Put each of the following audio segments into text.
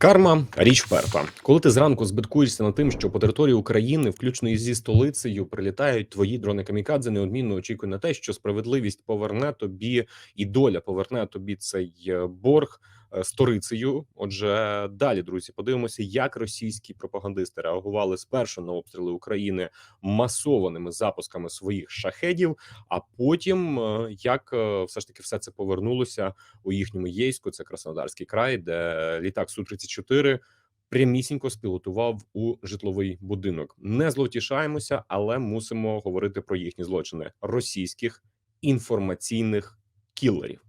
Карма річ вперта. Коли ти зранку збиткуєшся над тим, що по території України, включно зі столицею, прилітають твої дрони камікадзе, неодмінно очікуй на те, що справедливість поверне тобі і доля поверне тобі цей е, борг сторицею. Отже, далі, друзі, подивимося, як російські пропагандисти реагували спершу на обстріли України масованими запусками своїх шахедів, а потім е, як е, все ж таки все це повернулося у їхньому єйську, це Краснодарський край, де літак су 34 прямісінько спілотував у житловий будинок. Не зловтішаємося, але мусимо говорити про їхні злочини російських інформаційних кілерів.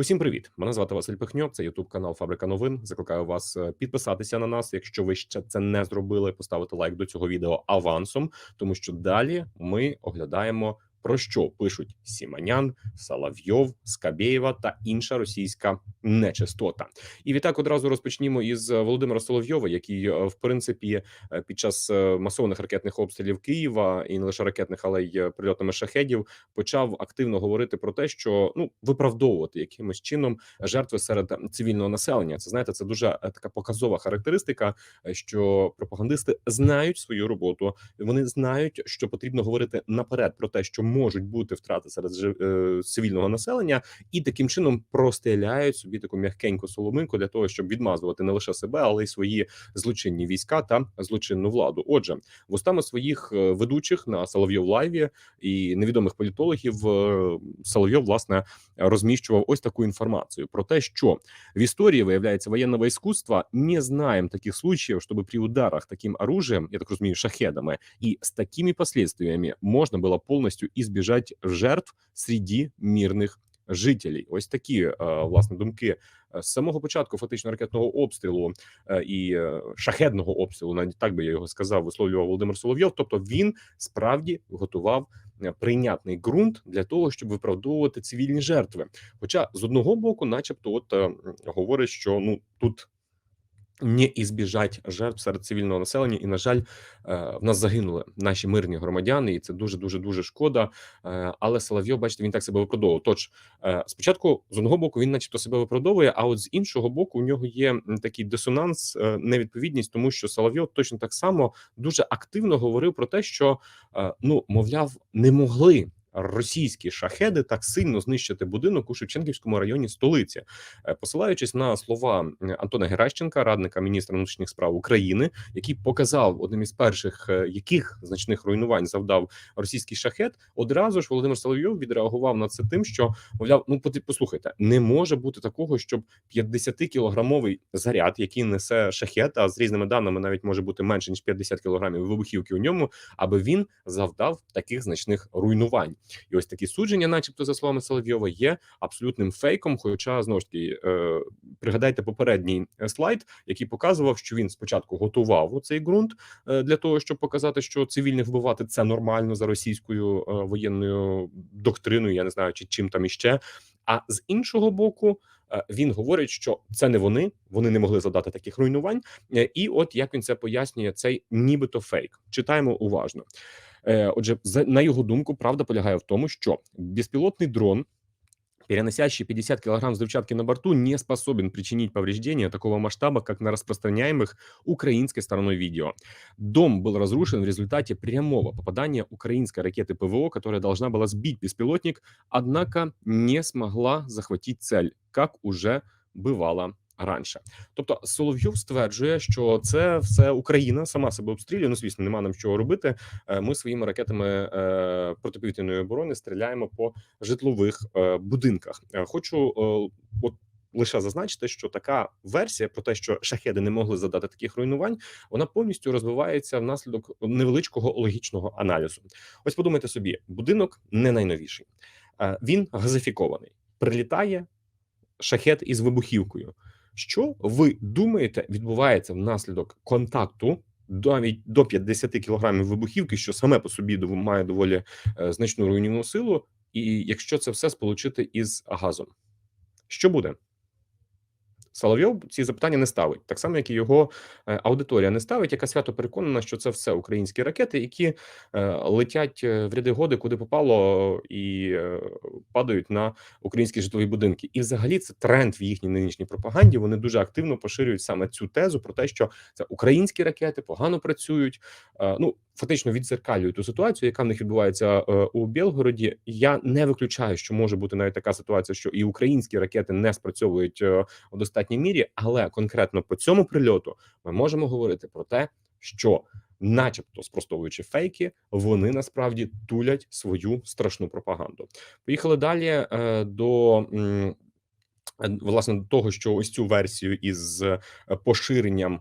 Усім привіт! Мене звати Василь Пихньо. Це Ютуб канал Фабрика Новин. Закликаю вас е, підписатися на нас, якщо ви ще це не зробили. Поставити лайк до цього відео авансом, тому що далі ми оглядаємо про що пишуть Сіманян, Салавйов, Скабєєва та інша російська нечистота. І відтак одразу розпочнімо із Володимира Соловйова, який е, в принципі е, під час е, масованих ракетних обстрілів Києва і не лише ракетних, але й прильотами шахедів почав активно говорити про те, що ну виправдовувати якимось чином жертви серед цивільного населення. Це знаєте, це дуже така показова характеристика, що пропагандисти знають свою роботу. Вони знають, що потрібно говорити наперед про те, що можуть бути втрати серед е, цивільного населення, і таким чином простеляють собі таку м'якеньку соломинку для того, щоб відмазувати не лише себе, але й свої злочинні війська та злочинну владу. Отже, вустами своїх е, ведучих на Соловйов Лайві і невідомих політологів е, Соловйов власне розміщував ось таку інформацію про те, що в історії виявляється воєнного іскусства не знаємо таких случаїв, щоб при ударах таким оружием, я так розумію, шахедами і з такими последствиями можна було повністю избежать жертв среди мирних жителів. Ось такі е, власне думки з самого початку фактично ракетного обстрілу е, і е, шахедного обстрілу, навіть так би я його сказав, висловлював Володимир Соловйов. Тобто він справді готував прийнятний ґрунт для того, щоб виправдовувати цивільні жертви. Хоча з одного боку, начебто, от говорить, що ну тут не ізбіжать жертв серед цивільного населення, і на жаль, е, в нас загинули наші мирні громадяни, і це дуже дуже дуже шкода. Е, але Соловйов, бачите, він так себе виправдовував. Тож е, спочатку з одного боку він, начебто, себе виправдовує. А от з іншого боку, у нього є такий дисонанс, невідповідність, тому що Соловйов точно так само дуже активно говорив про те, що ну мовляв, не могли російські шахеди так сильно знищити будинок у Шевченківському районі столиці, е, посилаючись на слова Антона Геращенка, радника міністра внутрішніх справ України, який показав одним із перших, е, яких значних руйнувань завдав російський шахет. Одразу ж Володимир Соловйов відреагував на це тим, що мовляв, ну послухайте, не може бути такого, щоб 50 кілограмовий заряд, який несе шахет, а з різними даними навіть може бути менше ніж 50 кілограмів вибухівки у ньому, аби він завдав таких значних руйнувань. І ось такі судження, начебто, за словами Соловйова, є абсолютним фейком. Хоча знову ж таки е, пригадайте попередній е, слайд, який показував, що він спочатку готував цей ґрунт е, для того, щоб показати, що цивільних вбивати це нормально за російською воєнною доктриною. Я не знаю, чи чим там іще. А з іншого боку, він говорить, що це не вони, вони не могли задати таких руйнувань. І от як він це пояснює, цей нібито фейк. Читаємо уважно. Е, отже, на його думку, правда полягає в тому, що безпілотний дрон. переносящий 50 килограмм взрывчатки на борту, не способен причинить повреждения такого масштаба, как на распространяемых украинской стороной видео. Дом был разрушен в результате прямого попадания украинской ракеты ПВО, которая должна была сбить беспилотник, однако не смогла захватить цель, как уже бывало раніше. Тобто Соловйов стверджує, що це все Україна сама себе обстрілює. Ну звісно, нема нам чого робити. Е, ми своїми ракетами е, протиповітряної оборони стріляємо по житлових е, будинках. Хочу от. Лише зазначити, що така версія про те, що шахеди не могли задати таких руйнувань, вона повністю розвивається внаслідок невеличкого логічного аналізу. Ось подумайте собі, будинок не найновіший, він газифікований. Прилітає шахет із вибухівкою. Що ви думаєте, відбувається внаслідок контакту навіть до 50 кілограмів вибухівки, що саме по собі має доволі е, значну руйнівну силу, і якщо це все сполучити із газом, що буде? Соловйов ці запитання не ставить, так само як і його е, аудиторія не ставить, яка свято переконана, що це все українські ракети, які е, летять е, в ряди годи, куди попало, і падають на українські житлові будинки. І, взагалі, це тренд в їхній нинішній пропаганді. Вони дуже активно поширюють саме цю тезу про те, що це українські ракети погано працюють. Ну фактично відзеркалюють ту ситуацію, яка в них відбувається е, у Білгороді. Я не виключаю, що може бути навіть така ситуація, що і українські ракети не спрацьовують е, у достатній мірі, але конкретно по цьому прильоту ми можемо говорити про те, що, начебто, спростовуючи фейки, вони насправді тулять свою страшну пропаганду. Поїхали далі е, до. Власне, до того, що ось цю версію із поширенням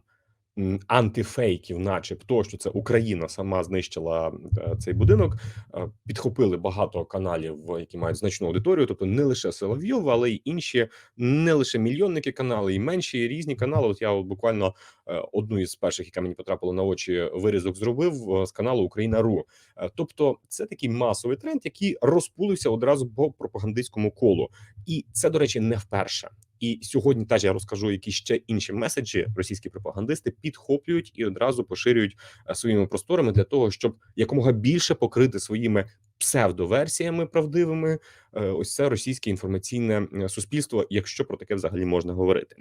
антифейків, начебто, що це Україна сама знищила е, цей будинок. е, Підхопили багато каналів, які мають значну аудиторію, тобто не лише Соловйов, але й інші, не лише мільйонники канали, і менші і різні канали. От я от буквально е, одну із перших, яка мені потрапила на очі, вирізок зробив з каналу Україна.ру. Е, Тобто, це такий масовий тренд, який розпулився одразу по пропагандистському колу, і це, до речі, не вперше. І сьогодні теж я розкажу, які ще інші меседжі російські пропагандисти підхоплюють і одразу поширюють е, своїми просторами для того, щоб якомога більше покрити своїми псевдоверсіями правдивими е, ось це російське інформаційне суспільство, якщо про таке взагалі можна говорити.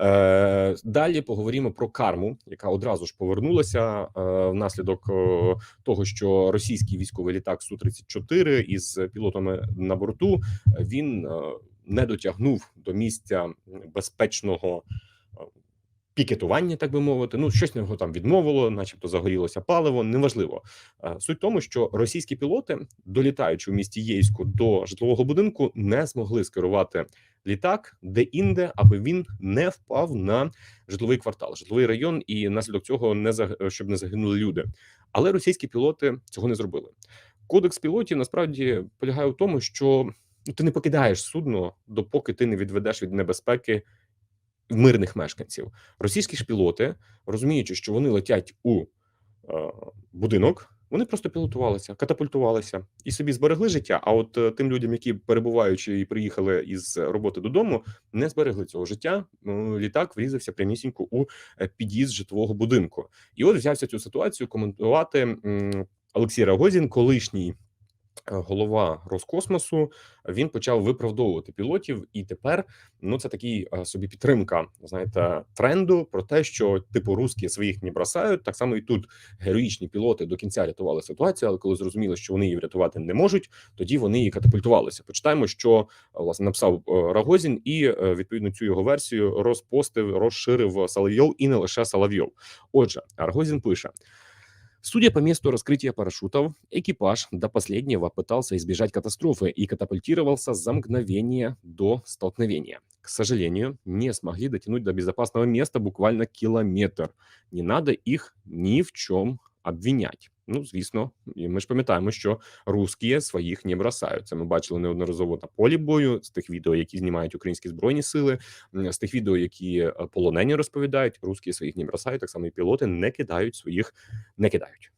Е, Далі поговоримо про карму, яка одразу ж повернулася внаслідок того, що російський військовий літак су 34 із пілотами на борту він не дотягнув до місця безпечного пікетування, так би мовити. Ну щось його там відмовило, начебто загорілося паливо. Неважливо. Суть в тому, що російські пілоти, долітаючи в місті Єйську до житлового будинку, не змогли скерувати літак де-інде, аби він не впав на житловий квартал, житловий район, і наслідок цього не заг- щоб не загинули люди. Але російські пілоти цього не зробили. Кодекс пілотів насправді полягає в тому, що ти не покидаєш судно, допоки ти не відведеш від небезпеки мирних мешканців. Російські ж пілоти, розуміючи, що вони летять у е, будинок, вони просто пілотувалися, катапультувалися і собі зберегли життя. А от е, тим людям, які перебуваючи і приїхали із роботи додому, не зберегли цього життя. Е, Літак врізався прямісінько у е, під'їзд житлового будинку. І от взявся цю ситуацію коментувати Олексій Рагозін, колишній. Е, Голова Роскосмосу він почав виправдовувати пілотів, і тепер ну це такий е, собі підтримка. Знаєте, тренду про те, що типу русські своїх не бросають. Так само і тут героїчні пілоти до кінця рятували ситуацію, але коли зрозуміли, що вони її врятувати не можуть, тоді вони і катапультувалися. Почитаємо, що е, власне написав Рагозін, і відповідно цю його версію розпостив, розширив Соловйов і не лише Соловйов. Отже, Рагозін пише. Судя по месту раскрытия парашютов, экипаж до последнего пытался избежать катастрофы и катапультировался за мгновение до столкновения. К сожалению, не смогли дотянуть до безопасного места буквально километр. Не надо их ни в чем обвинять. Ну, звісно, і ми ж пам'ятаємо, що русські своїх не бросають. Це ми бачили неодноразово на полі бою з тих відео, які знімають українські збройні сили, з тих відео, які е, полонені розповідають. Русські своїх не бросають. Так само і пілоти не кидають своїх, не кидають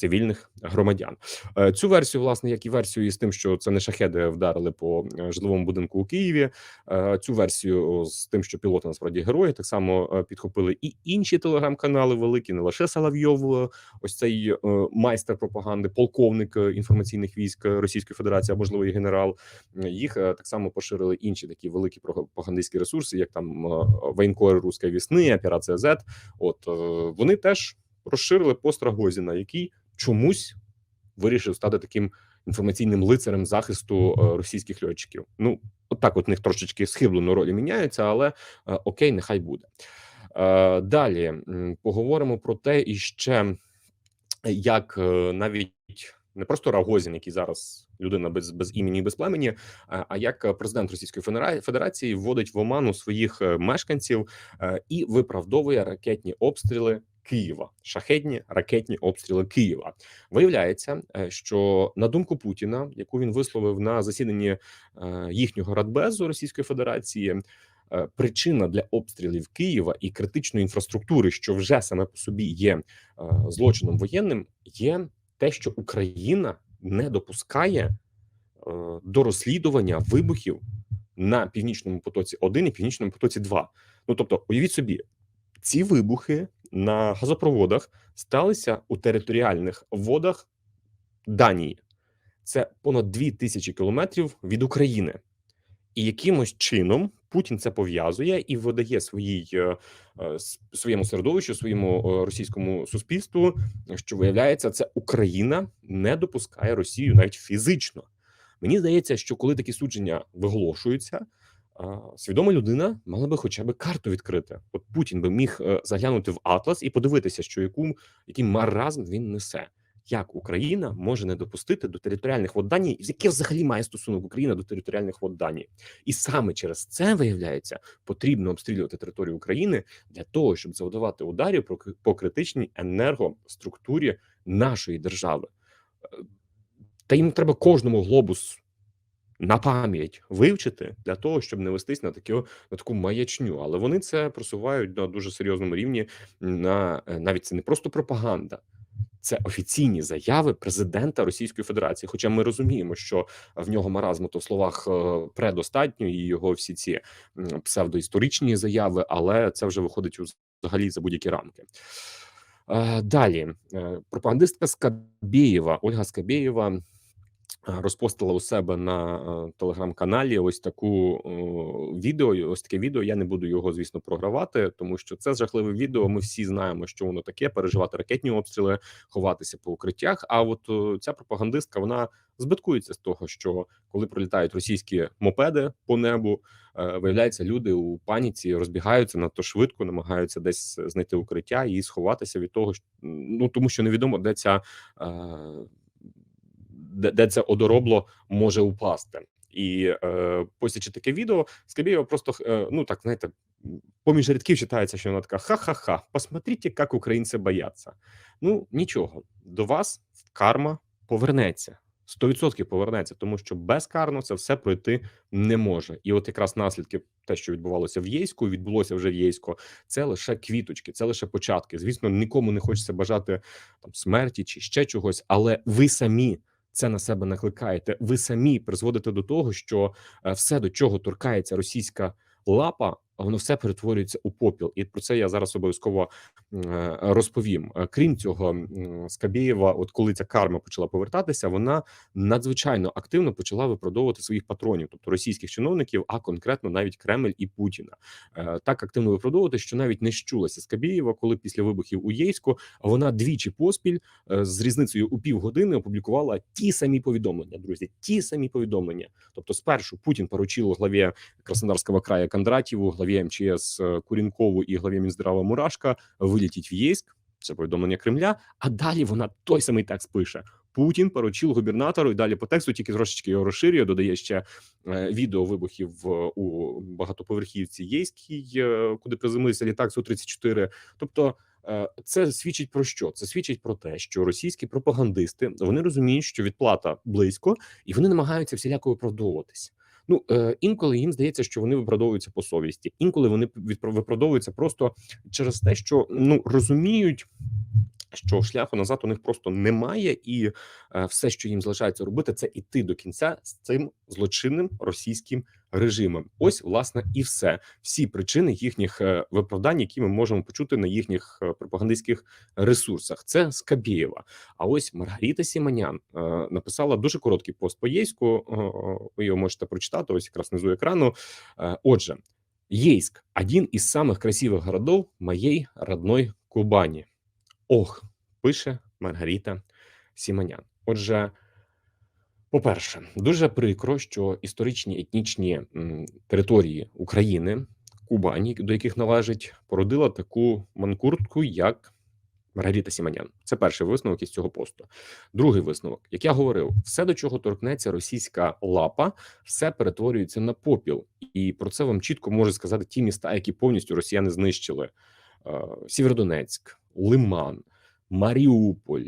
цивільних громадян. Е, Цю версію, власне, як і версію із тим, що це не шахеди вдарили по е, житловому будинку у Києві. е, Цю версію з тим, що пілоти насправді герої, так само підхопили і інші телеграм-канали великі, не лише Соловйов, е, ось цей майстер пропаганди, полковник інформаційних військ Російської Федерації, а можливо і генерал. Їх так само поширили інші такі великі пропагандистські ресурси, як там воєнкори Руської вісни, операція Z. От вони теж розширили пост Рагозіна, який чомусь вирішив стати таким інформаційним лицарем захисту е, російських льотчиків. Ну, от так от них трошечки схиблено ролі міняються, але е, окей, нехай буде. Е, Далі поговоримо про те, і ще як навіть не просто Рагозін, який зараз людина без без імені і без племені, а як президент Російської Федера- Федерації вводить в оману своїх е, мешканців е, і виправдовує ракетні обстріли Києва, шахетні ракетні обстріли Києва. Виявляється, е, що на думку Путіна, яку він висловив на засіданні е, їхнього радбезу Російської Федерації. е, Причина для обстрілів Києва і критичної інфраструктури, що вже саме по собі є е, злочином воєнним, є те, що Україна не допускає е, до розслідування вибухів на північному потоці 1 і північному потоці 2 Ну тобто, уявіть собі, ці вибухи на газопроводах сталися у територіальних водах Данії. Це понад 2000 кілометрів від України, і якимось чином Путін це пов'язує і видає своїй е, е, своєму середовищу, своєму е, російському суспільству, що виявляється, це Україна не допускає Росію навіть фізично. Мені здається, що коли такі судження виголошуються, свідома людина мала би хоча б карту відкрити. От Путін би міг заглянути в Атлас і подивитися, що яку який маразм він несе. Як Україна може не допустити до територіальних вод Данії, яке взагалі має стосунок Україна до територіальних вод? І саме через це виявляється потрібно обстрілювати територію України для того, щоб завдавати ударів по кри- критичній енергоструктурі нашої держави. Е, Та їм треба кожному глобус на пам'ять вивчити для того, щоб не вестись на таку на таку маячню. Але вони це просувають на дуже серйозному рівні. На е, навіть це не просто пропаганда, це офіційні заяви президента Російської Федерації. Хоча ми розуміємо, що в нього маразму то в словах е, предостатньо, і його всі ці псевдоісторичні заяви, але це вже виходить взагалі за будь-які рамки. Е, Далі е, пропагандистка Скабєєва Ольга Скабєєва розпостила у себе на е, телеграм-каналі ось таку відео. Ось таке відео. Я не буду його, звісно, програвати, тому що це жахливе відео. Ми всі знаємо, що воно таке: переживати ракетні обстріли, ховатися по укриттях. А от ця пропагандистка вона збиткується з того, що коли пролітають російські мопеди по небу, е, виявляється, люди у паніці розбігаються надто швидко, намагаються десь знайти укриття і сховатися від того, що, ну тому що невідомо, де ця. е, де, це одоробло може упасти. І е, постячи таке відео, Скабєєва просто е, ну так знаєте, поміж рядків читається, що вона така: ха-ха-ха, посмотрите, як українці бояться. Ну нічого, до вас карма повернеться. 100% повернеться, тому що безкарно це все пройти не може. І от якраз наслідки, те, що відбувалося в Єйську, відбулося вже в Єйську, це лише квіточки, це лише початки. Звісно, нікому не хочеться бажати там смерті чи ще чогось, але ви самі це на себе накликаєте. Ви самі призводите до того, що е, все, до чого торкається російська лапа, воно все перетворюється у попіл. І про це я зараз обов'язково е, розповім. Е, Крім цього, Скабєєва, от коли ця карма почала повертатися, вона надзвичайно активно почала виправдовувати своїх патронів, тобто російських чиновників, а конкретно навіть Кремль і Путіна. Е, Так активно виправдовувати, що навіть не щулася Скабєєва, коли після вибухів у Єйську вона двічі поспіль з різницею у півгодини опублікувала ті самі повідомлення. Друзі, ті самі повідомлення. Тобто, спершу Путін поручив главі Краснодарського краю Кондратєву, главі МЧС е, Курінкову і главі Мінздрава Мурашка вилетіть в Єйськ. Це повідомлення Кремля. А далі вона той самий текст пише. Путін поручив губернатору і далі по тексту тільки трошечки його розширює. Додає ще е, відео вибухів у багатоповерхівці Єйській, е, куди приземлився літак су 34 Тобто, е, це свідчить про що? Це свідчить про те, що російські пропагандисти вони розуміють, що відплата близько, і вони намагаються всіляко виправдовуватись. Ну е, інколи їм здається, що вони виправдовуються по совісті, інколи вони виправдовуються просто через те, що ну розуміють. Що шляху назад у них просто немає, і е, все, що їм залишається робити, це іти до кінця з цим злочинним російським режимом. Ось власне і все. Всі причини їхніх е, виправдань, які ми можемо почути на їхніх е, пропагандистських ресурсах. Це Скабєєва. А ось Маргарита Сіманян е, написала дуже короткий пост по єйську. Ви його можете прочитати. Ось якраз внизу екрану. Отже, Ейск – один из самых красивых городов моей родной Кубані. Ох, пише Маргарита Сіманян. Отже, по-перше, дуже прикро, що історичні етнічні території України, Кубані, до яких належить, породила таку манкуртку, як Маргарита Сіманян. Це перший висновок із цього посту. Другий висновок, як я говорив, все, до чого торкнеться російська лапа, все перетворюється на попіл, і про це вам чітко можуть сказати ті міста, які повністю росіяни знищили: Е, Сєвєродонецьк, Лиман, Маріуполь.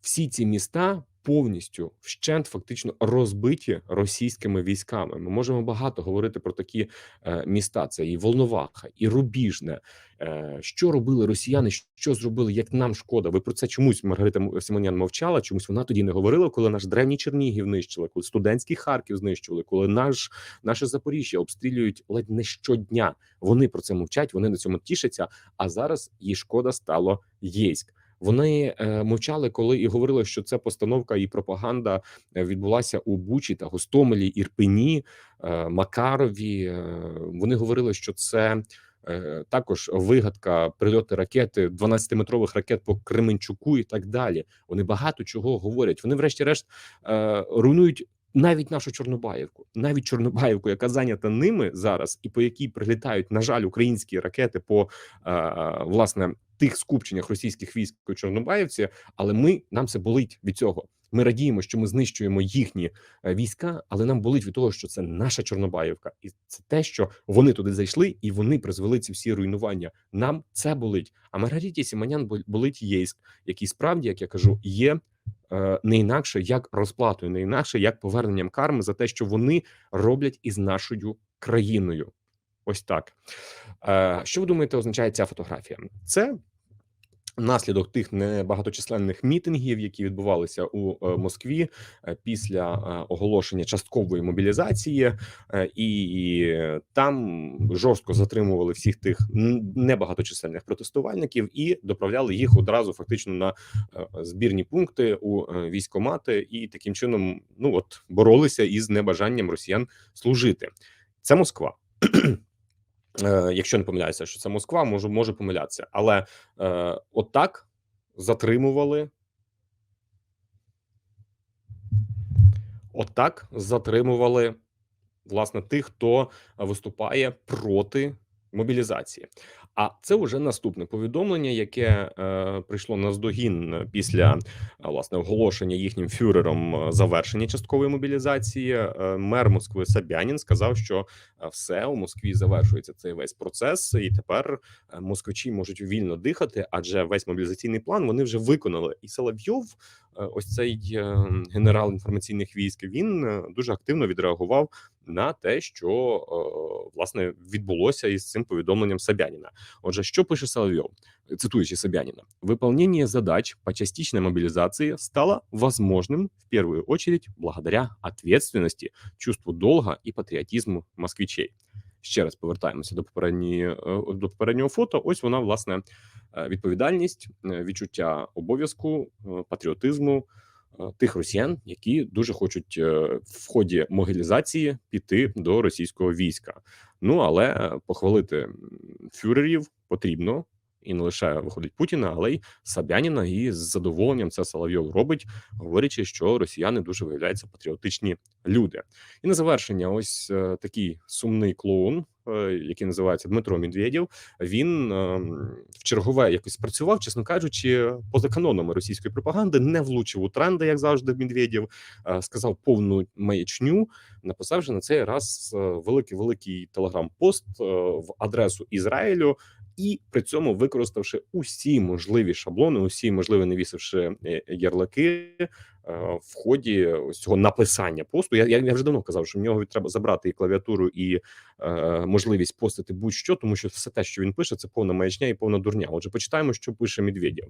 Всі ці міста повністю вщент фактично розбиті російськими військами. Ми можемо багато говорити про такі е, міста: це і Волноваха, і Рубіжне. Е, що робили росіяни? Що зробили? Як нам шкода? Ви про це чомусь Маргарита Симонян мовчала? Чомусь вона тоді не говорила, коли наш древній Чернігів нищили, коли студентський Харків знищували, коли наш наше Запоріжжя обстрілюють ледь не щодня. Вони про це мовчать, вони на цьому тішаться. А зараз їй шкода стало єйськ. Вони е, мовчали, коли і говорили, що це постановка і пропаганда е, відбулася у Бучі та Гостомелі, Ірпені, е, Макарові. Вони говорили, що це також вигадка прильоти ракети 12-метрових ракет по Кременчуку і так далі. Вони багато чого говорять. Вони, врешті-решт, руйнують. Навіть нашу Чорнобаївку, навіть Чорнобаївку, яка зайнята ними зараз, і по якій прилітають, на жаль, українські ракети по е, власне тих скупченнях російських військ у Чорнобаївці, але ми нам це болить від цього. Ми радіємо, що ми знищуємо їхні е, війська, але нам болить від того, що це наша Чорнобаївка, і це те, що вони туди зайшли, і вони призвели ці всі руйнування. Нам це болить. А Маргариті Сіманян болить Єйськ, який справді, як я кажу, є не інакше як розплатою, не інакше як поверненням карми за те, що вони роблять із нашою країною. Ось так. Е, Що ви думаєте, означає ця фотографія? Це наслідок тих небагаточисленних мітингів, які відбувалися у е, Москві е, після е, оголошення часткової мобілізації, і там жорстко затримували всіх тих небагаточисленних протестувальників і доправляли їх одразу фактично на збірні пункти у військомати, і таким чином, ну от боролися із небажанням росіян служити. Це Москва. Е, якщо не помиляюся, що це Москва, можу може помилятися, але е, отак затримували. Отак затримували власне тих, хто виступає проти мобілізації. А це вже наступне повідомлення, яке е, прийшло наздогін після е, власне оголошення їхнім фюрером е, завершення часткової мобілізації. Мер Москви Собянін сказав, що все у Москві завершується цей весь процес, і тепер е, москвичі можуть вільно дихати, адже весь мобілізаційний план вони вже виконали. І Соловйов, е, ось цей е, генерал інформаційних військ, він дуже активно відреагував на те, що власне відбулося із цим повідомленням Собяніна. Отже, що пише Соловйов, цитуючи Собянина, выполнение задач по частичной мобилизации стало возможным в первую очередь благодаря ответственности, чувству долга і патріотизму москвичей. Ще раз повертаємося до попередньої е, до попереднього фото. Ось вона власне е, відповідальність, е, відчуття обов'язку, патріотизму тих росіян, які дуже хочуть в ході могилізації піти до російського війська. Ну але похвалити фюрерів потрібно. І не лише виходить Путіна, але й Собяніна, і з задоволенням це Соловйов робить, говорячи, що росіяни дуже виявляються патріотичні люди. І на завершення, ось е, такий сумний клоун, е, який називається Дмитро Медведєв. Він е, в чергове якось спрацював, чесно кажучи, поза канонами російської пропаганди, не влучив у тренди, як завжди. Медведєв сказав повну маячню, написавши на цей раз великий великий телеграм-пост в адресу Ізраїлю. І при цьому використавши усі можливі шаблони, усі можливі навісивши е, ярлики е, в ході ось цього написання посту. Я, я, вже давно казав, що в нього треба забрати і клавіатуру, і е, можливість постити будь-що, тому що все те, що він пише, це повна маячня і повна дурня. Отже, почитаємо, що пише Медведєв.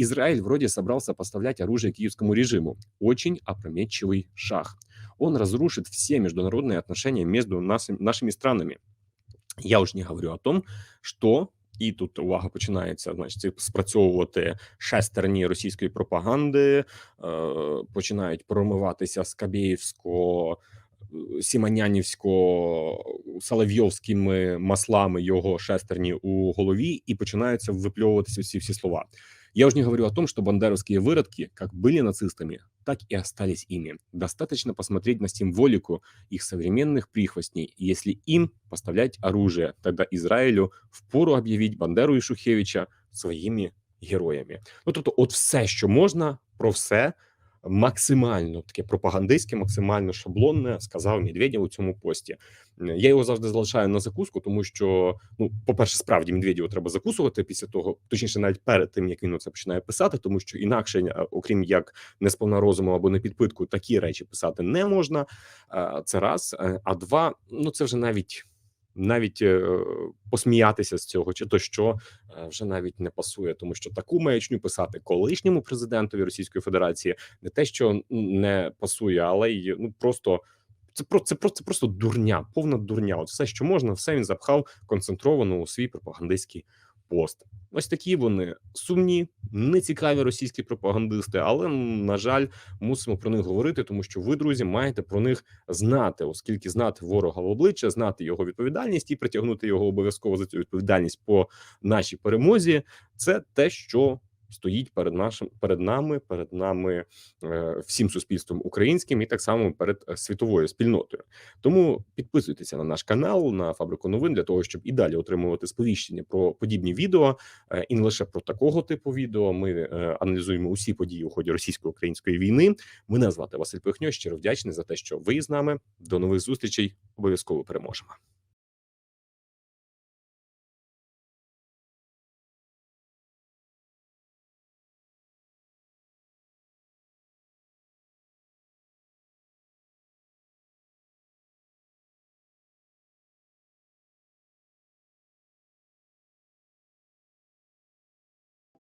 Израиль вроде собрался поставлять оружие киевскому режиму. Очень опрометчивый шаг. Он разрушит все международные отношения нас, нашими странами. Я уж не говорю о том, що і тут увага починається, значить, спрацьовувати шестерні російської пропаганди, е, починають промиватися скабєївсько сіманянівсько соловйовськими маслами його шестерні у голові, і починаються випльовуватися всі всі слова. Я уже не говорю о том, что бандеровские выродки как были нацистами, так и остались ими. Достаточно посмотреть на символику их современных прихвостней. Если им поставлять оружие, тогда Израилю впору объявить Бандеру і Шухевича своїми героями. Ну тобто, от все, що можна, про все максимально таке пропагандистське, максимально шаблонне сказав Медведєв у цьому пості. Я його завжди залишаю на закуску, тому що ну, по-перше, справді Медведєву треба закусувати після того, точніше, навіть перед тим як він це починає писати, тому що інакше, е, окрім як не сповна розуму або не підпитку, такі речі писати не можна. Е, Це раз. Е, А два, ну це вже навіть. Навіть е, посміятися з цього, чи то що е, вже навіть не пасує, тому що таку маячню писати колишньому президентові Російської Федерації не те, що не пасує, але й ну просто це про це просто просто дурня, повна дурня. От все, що можна, все він запхав концентровано у свій пропагандистський пост. Ось такі вони сумні, нецікаві російські пропагандисти, але на жаль, мусимо про них говорити, тому що ви, друзі, маєте про них знати, оскільки знати ворога в обличчя, знати його відповідальність і притягнути його обов'язково за цю відповідальність по нашій перемозі. Це те, що стоїть перед нашим перед нами, перед нами е, всім суспільством українським, і так само перед е, світовою спільнотою. Тому підписуйтеся на наш канал на фабрику новин для того, щоб і далі отримувати сповіщення про подібні відео, е, і не лише про такого типу відео. Ми аналізуємо усі події у ході російсько-української війни. Мене звати Василь Пихньо. Щиро вдячний за те, що ви з нами. До нових зустрічей. Обов'язково переможемо.